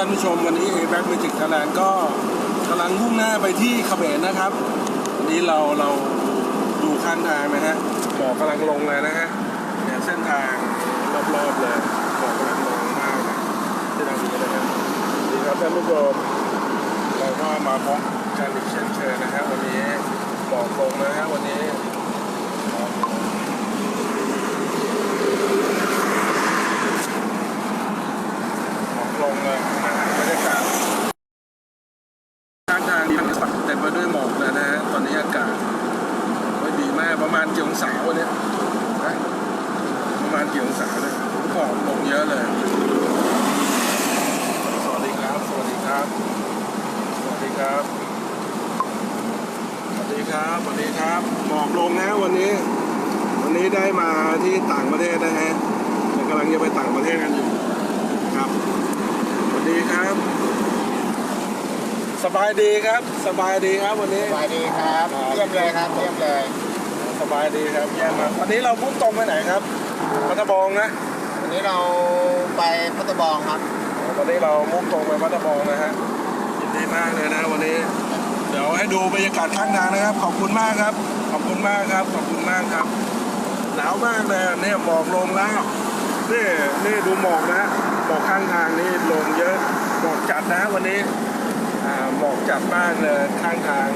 ท่านผู้ชมวันนี้ a b a c Magic Thailand ก็กำลังมุ่งหน้าไปที่เขมรนะครับวันนี้เราเราดูข้างทางนะฮะหมอกกำลังลงเลยนะฮะเนี่ยเส้นทางรอบๆเลยหมอกกำลังลงมากเลยที่เราดูนะครับดีครับท่านผู้ชมเราก็มาพบกันอีกเช่นเคยนะฮะวันนี้หมอกลงนะฮะวันนี้หมอกลง หมอกลงเลยนะฮะบรรยากาศข้างทางทั้งฝักเต็มไปด้วยหมอกเลยนะฮะตอนนี้อากาศไม่ดีมากประมา ณกี่องศาวันนี้นะประมาณกี่องศาเลยหมอกลงเยอะเลย สวัสดีครับ สวัสดีครับ สวัสดีครับ สวัสดีครับ สวัสดีครับหมอกลงนะวันนี้ วันนี้ได้มาที่ต่างประเทศนะฮะแต่กำลังจะไปต่างประเทศกันอยู่ครับ สวัสดีครับ สบายดีครับ สบายดีครับวันนี้สวัสดีครับ เยี่ยมเลยครับ เยี่ยมเลย สบายดีครับเยี่ยมมากวันนี้เราพุ่งตรงไปไหนครับพัทบองนะวันนี้เราไปพัทบองครับวันนี้เรามุ่งตรงไปพัทบองนะฮะยินดีมากเลยนะวันนี้ เดี๋ยวให้ดูบรรยากาศข้างทางนะครับ ขอบคุณมากครับ ขอบคุณมากครับ ขอบคุณมากครับ หนาวมากเลยเนี่ยหมอกลงแล้วนี่นี่ดูหมอกนะหมอกข้างทางนี่ลงเยอะหมอกจัดนะวันนี้อ่าหมอกจัดมากเลยข้างทาง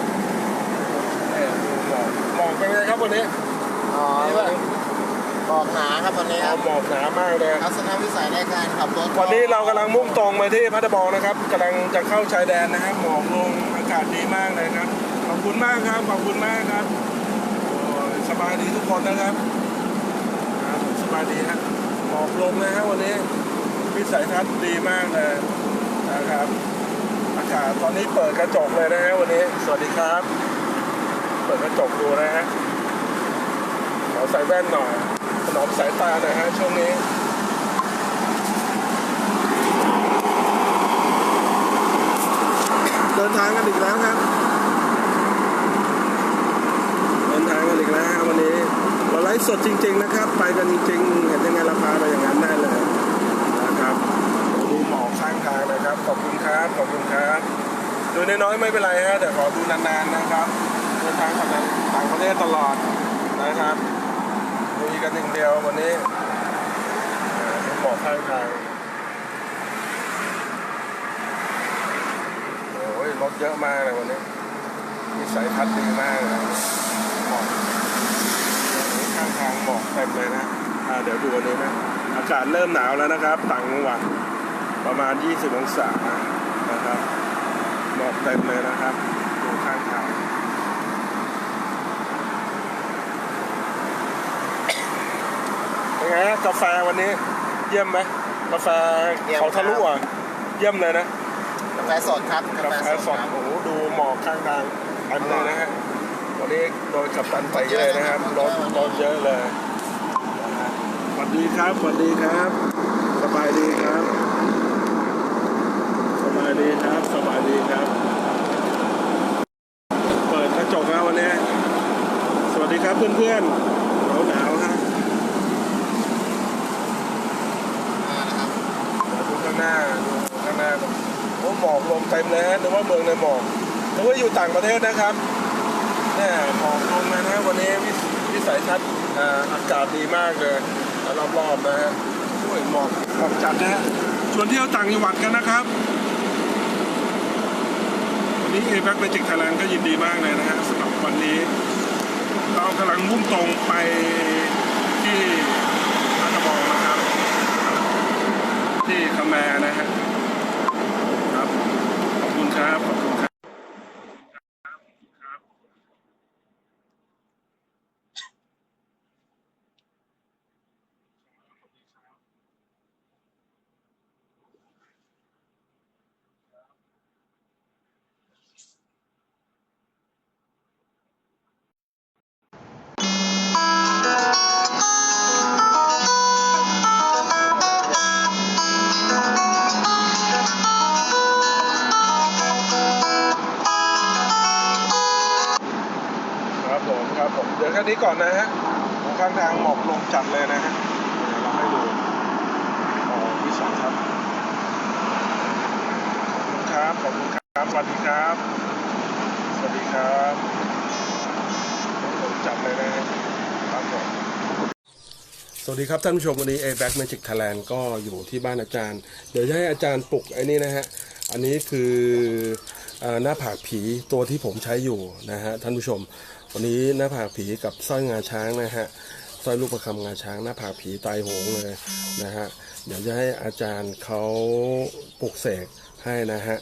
เนี่ยดูหมอกหมอก เป็นไงครับวันนี้อ๋อนี่ป่ะบอกหนาครับวันนี้คเอารับหมอกหนามากเลยทัศนวิสัยในการขับรถวันนี้เรากำลังมุ่งตรงไปที่พัทบองนะครับกำลังจะเข้าชายแดนนะครับหมอกลงอากาศดีมากเลยครับขอบคุณมากครับขอบคุณมากครับโอ้ยสบายดีทุกคนนะครับครับสบายดีฮะหมอกลงนะฮะวันนี้วิสัยทัศน์ดีมากเลยนะครับอากาศตอนนี้เปิดกระจกเลยนะฮะวันนี้ สวัสดีครับเปิดกระจกดูนะฮะขอใส่แว่นหน่อยถนอมสายตาหน่อยฮะช่วงนี้เดินทางกันอีกแล้วครับ เดินทางกันอีกแล้ววันนี้เราไลฟ์สดจริง ๆ นะครับ ไปกันจริงๆเห็นยังไงเราพาไปอย่างนั้นได้เลยนะครับดูหมอกข้างทางนะครับ ขอบคุณครับ ขอบคุณครับ ดูน้อยๆไม่เป็นไรฮะแต่ขอดูนานๆนะครับ นทางกับต่างประเทศตลอดนะครับดูกันหนึ่งเดียววันนี้อ่าดูหมอกข้างทางโอ้ยรถเยอะมากเลยวันนี้มีสายทัศน์ดีมากเลยหมอกข้างทางหมอกเต็มเลยนะอ่าเดี๋ยวดูอันนี้นะอากาศเริ่มหนาวแล้วนะครับ ต่างจังหวัดประมาณ 20 องศานะครับหมอกเต็มเลยนะครับดูข้างทางเป็นไงฮะ กาแฟวันนี้ เยี่ยมไหมกาแฟเขาทะลุอะเยี่ยมเลยนะกาแฟสดครับกาแฟสดครับโอ้โหดูหมอกข้างทางอันเลยนะฮะวันนี้โดยกัปตันไปเลยนะครับรถรถเยอะเลยนะฮะสวัสดีครับสวัสดีครับ สบายดีครับ สบายดีครับสบายดีครับ เปิดกระจกแล้ววันนี้ สวัสดีครับเพื่อนๆหนาวหนาวๆฮะ อ่านะครับ ดูข้างหน้าดูข้างหน้าโอ้หมอ กลงเต็มเลยฮะนึกว่าเมืองในหมอกนึกว่าอยู่ต่างประเทศนะครับเนี่ยหมอกลงนะฮะวันนี้วิวสัยทัศน์อากาศดีมากเลยรอบๆนะฮะโอ้ยหมอกหมอกจัดนะฮะชวนเที่ยวต่างจังหวัดกันนะครับวันนี้เอ a ็กเ a จิกไทยแลนด์ก็ยินดีมากเลยนะฮะสำหรับวันนี้ เรากำลังมุ่งตรงไปที่รัฐบองนะครับ ที่คาแมนะฮะ ผมเดี๋ยวแค่นี้ก่อนนะฮะข้างทางหมอกลงจัดเลยนะฮะเดี๋ยวเราให้ดูอ๋อวิสัยทัศน์ครับสวัสดีครับ สวัสดีครับผมจับเลยนะครับผมสวัสดีครับท่านผู้ชมวันนี้ A Back Magic Thailand ก็อยู่ที่บ้านอาจารย์ เดี๋ยวจะให้อาจารย์ปลุกไอ้นี่นะฮะ อันนี้คืออหน้าผากผีตัวที่ผมใช้อยู่นะฮะท่านผู้ชม วันนี้หน้าผากผีกับสร้อยงาช้างนะฮะสร้อยลูกประคำงาช้างหน้าผากผีตายโหงเลยนะฮะเดี๋ยวจะให้อาจารย์เขาปลุกเสกให้นะฮะ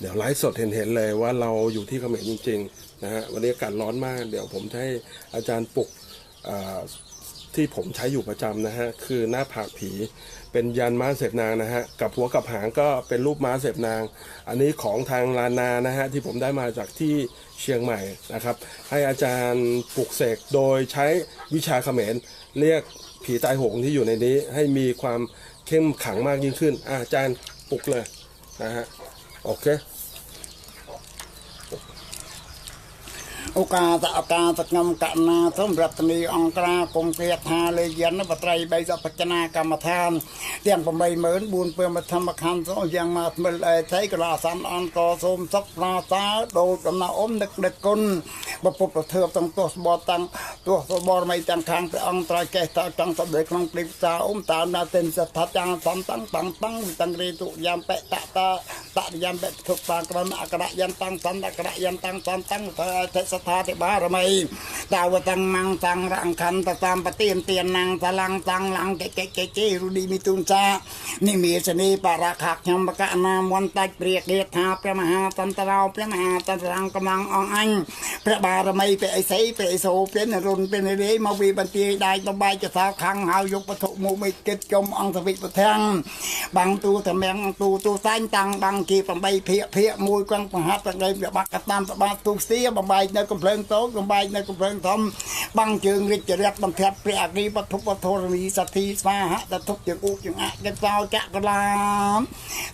เดี๋ยวไลฟ์สดเห็นๆเลยว่าเราอยู่ที่เขมรจริงๆนะฮะวันนี้อากาศร้อนมาก เดี๋ยวผมจะให้อาจารย์ปลุกอ่อ ที่ผมใช้อยู่ประจำนะฮะคือหน้าผากผี เป็นยันม้าเสพนางนะฮะกับหัวกับหางก็เป็นรูปม้าเสพนาง อันนี้ของทางลานานะฮะที่ผมได้มาจากที่เชียงใหม่นะครับ ให้อาจารย์ปลุกเสกโดยใช้วิชาเขมร เรียกผีตายโหงที่อยู่ในนี้ ให้มีความเข้มขังมากยิ่งขึ้นอะอาจารย์ปลุกเลยนะฮะโอเค โอกาสะอากาศงามกะนาสมรัตนีองกราคงเกียรธาเลยยันบัตรใบสัพจนากรรมทานเตียงปมใบเหมือนบุญเปลือมธรรมคันสองยังมาเมื่อใช้กระสันอันกอสมสักราตาโดดำนาอมนึกเด็กกุลบปุประเทือบตั้งตัวบอตังตัวสบอไม่จังคางพระองค์ตรายแก่ตาจังสำเด็จครังปริศาอมตานาเต็นสัทาจังสัมตั้งตังตั้งตังเรตุยามเปะตะตาตะยามเปะทุกตากระมากระยันตังสันตะกระยันตังสัมตั้งเทสทาติบารมีดาวตังมังตังรังคันตะตามปะเตีนเตียนนางตะลังตังลังเกะเกะเกะเกรุดีมิตุนชานิมีสนีปาระคักยมปะกะนามวันตักเปรียกเดียธาพระมหาตันตราวพระมหาตันตรังกำลังอ่องอังพระบารมีเปรย์ใสเปรย์โสเป็นรุนเป็นเรมาวีบันตีได้ตบใบจะสาวคังหาวยกปฐุมุมิกิจจมอังสวิปแทงบางตูถะแมงตูตูสานตังบางกีปังใบเพียเพียมวยกังปะฮัตตะเลยบักกะตามตะบาตูเสียบัใบเนื้อกកំភ្លើងតូចបំបែកនៅកំភ្លើងធំបាំងជើងរិទ្ធរិទ្ធបំផាត់ព្រះអគ្គវត្ថុវត្ថុរីសទ្ធីស្វាហៈតទុកជាឧជាអកិសោចក្រឡាម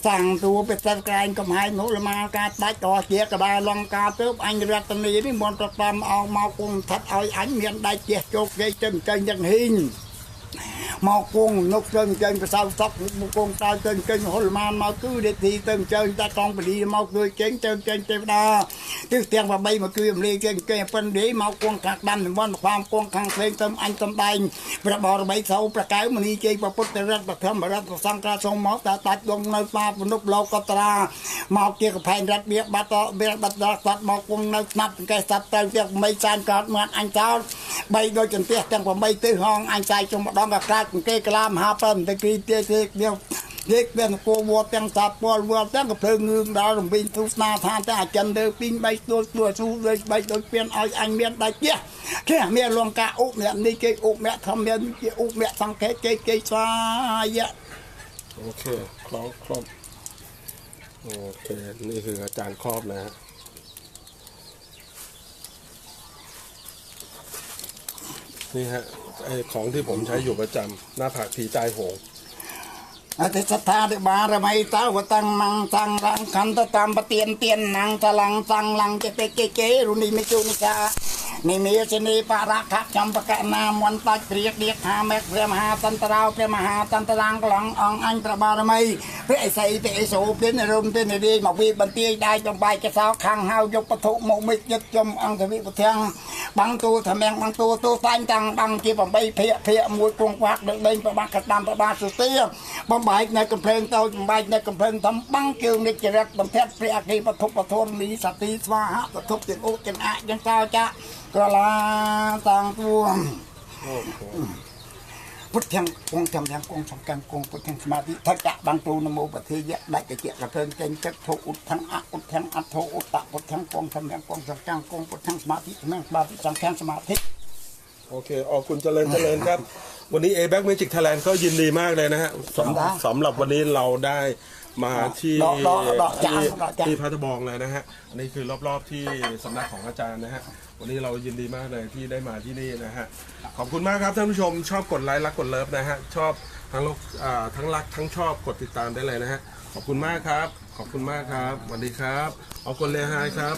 សាំងទូពិសិដ្ឋក្រែងកំហែងនុលមាការដាច់តជាកដាលង្ការទៅអញរតនីនេះមន្តតាមអោមកគង់ថាត់ឲ្យអញមានដាច់ជះជោគជ័យចឹងចឹងយ៉ាងហ៊ីង មកគង់នុកទៅអញ្ចឹងកសៅសក់មកគង់ដៅទៅអញ្ចឹងហុលម៉ានមកគឺលេខទីទៅអញ្ចឹងតែកងពលីមកជួយចេញទៅអញ្ចឹងទេវតាទិសទាំង8មកគឺរំលែកចេញគេប៉ិននេះមកគង់ខាងដាំតំបន់ខ្វាមគង់ខាងផ្សេងទៅអញសំដែងព្រះបរមីសោប្រកៅមនីជ័យពុទ្ធរដ្ឋបធម្មរដ្ឋសង្ឃរាសូមមកតាតាច់ដងនៅបាបនុបលោកកត្រាមកជាកផែនរដ្ឋវាបាត់តវាបាត់ដល់ស្បាត់មកគង់នៅស្នាប់កេះសត្វទៅទាំង8សានកោតមាត់អញចោល3ដូចចន្ទះទាំង8ទិសហងអញសាយជុំម្ដងក៏ក្រាច់เกกลามหาปันตะกีเตี้เจเดียวเด็กเป็นโกวัวเป็นสับปอลวัวตั้งกับเพลิงเงืองดาวบินทุกนาทานแต่อาจารเดินปิ้งใบตัวตัวสู้เลยใบโดยเปลี่ยนเอาอันเมียนได้เกี้ยแค่เมียลวงกาอุกเมียนี่เกอุกเมียทำเมียนี่เกอุกเมียสังเกตเกยเกสายะโอเคคล้องครอบโอเค นี่คืออาจารย์ครอบนะฮะ นี่ฮะไอของที่ผมใช้อยู่ประจำหน้าผากผีตายโหงอาธิสัทธาติบารมัยตาวตังมังตังรังคันตตามปะเตียนเตียนนังตะลังตังลังเจเปเกเกรุนีไมิจุนิชาในิมิสนีปารักขจำปะกะนามวันตัดเรียกเรียกหาแมกเรียมหาตันตราวเรียมหาตันตรังกลังองอังตรบารมัยរះអិសីព្រះអិសូព្រះនរុមព្រះនរាយមកវិបន្ទាយដៃចំបាយកសោខាងហៅយកវត្ថុមកមិចយឹកចំអង្គទវិពធាំងបាំងទូធមៀងបាំងទូទូតាញ់តាំងបាំងជា8ភាកភាកមួយគង់ខ្វាក់ដឹកដេញប្របាក់កដាំប្របាសុទាបំបែកនៅកំភ្លើងតូចបំបែកនៅកំភ្លើងធំបាំងជើងនិច្ចរិតបំផាត់ព្រះអគ្គវត្ថុពធនលីសតិស្វាហៈវត្ថុទាំងឧទាំងអយ៉ាងសោចាក្រឡាតាំងទួង พุทธังกงทำยังกงสัำคังกงพุทธังสมาธิทักษะบางตูนโมปฏิยะได้กรเจียกระเพิงเก่งเจ็บโทอุดทังอะอุทังอัตโทอุตตะพุทธังกงทำยังกงสัำคังกงพุทธังสมาธิสมาธิสำคัญสมาธิโอเคขอบคุณเจริญเจริญครับ วันนี้ A Back Magic Thailand ก็ยินดีมากเลยนะฮะสำหรับวันนี้เราได้ มาที่ดอกดอกดอกจานที่ดอกจาน ที่พัทบองเลยนะฮะอันนี้คือรอบๆที่สำนักของอาจารย์นะฮะวันนี้เรายินดีมากเลยที่ได้มาที่นี่นะฮะขอบคุณมากครับท่านผู้ชมชอบกดไลค์รักกดเลิฟนะฮะชอบทั้งโลกอ่าทั้งรักทั้งชอบกดติดตามได้เลยนะฮะขอบคุณมากครับ ขอบคุณมากครับสวัสดีครับเอาคนเลไฮครับ